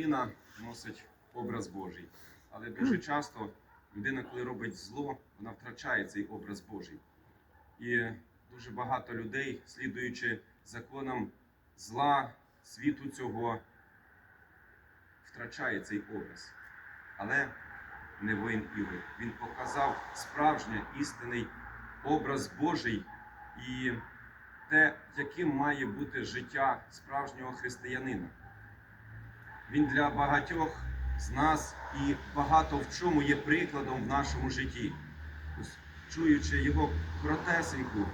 людина носить образ Божий. Але дуже часто людина, коли робить зло, вона втрачає цей образ Божий. І дуже багато людей, слідуючи законам зла, світу цього, втрачає цей образ. Але не воїн Ігор. Він показав справжній істинний образ Божий і те, яким має бути життя справжнього християнина. Він для багатьох з нас і багато в чому є прикладом в нашому житті. Чуючи його коротесеньку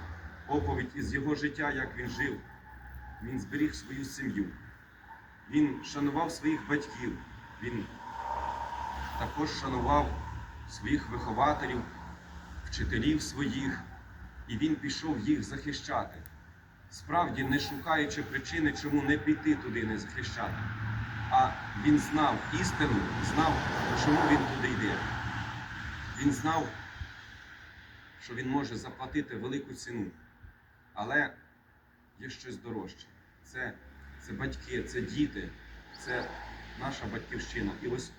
оповідь із його життя, як він жив, він зберіг свою сім'ю. Він шанував своїх батьків, він також шанував своїх вихователів, вчителів своїх, і він пішов їх захищати. Справді не шукаючи причини, чому не піти туди, не захищати. А він знав істину, знав, чому він туди йде. Він знав, що він може заплатити велику ціну. Але є щось дорожче. Це, це батьки, це діти, це наша батьківщина. І ось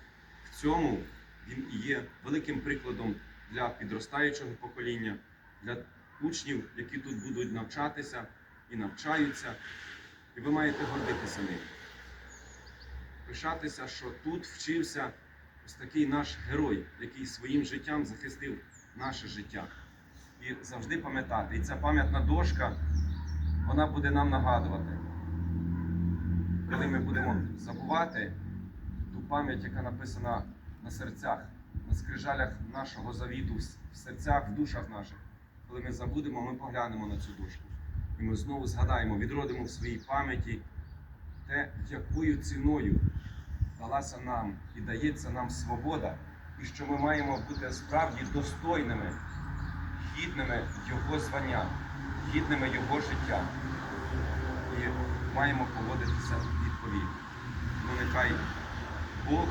в цьому він є великим прикладом для підростаючого покоління, для учнів, які тут будуть навчатися і навчаються. І ви маєте гордитися ним. Пишатися, що тут вчився ось такий наш герой, який своїм життям захистив наше життя. І завжди пам'ятати. І ця пам'ятна дошка, вона буде нам нагадувати, коли ми будемо забувати ту пам'ять, яка написана на серцях, на скрижалях нашого завіту, в серцях, в душах наших. Коли ми забудемо, ми поглянемо на цю дошку. І ми знову згадаємо, відродимо в своїй пам'яті те, якою ціною далася нам і дається нам свобода, і що ми маємо бути справді достойними, гідними Його звання, гідними Його життя. І маємо поводитися відповідно. Ну, нехай Бог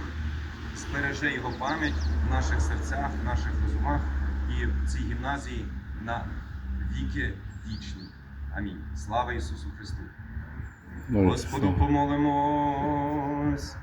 збереже його пам'ять в наших серцях, в наших розумах і в цій гімназії на віки вічні. Амінь. Слава Ісусу Христу! Господу помолимось.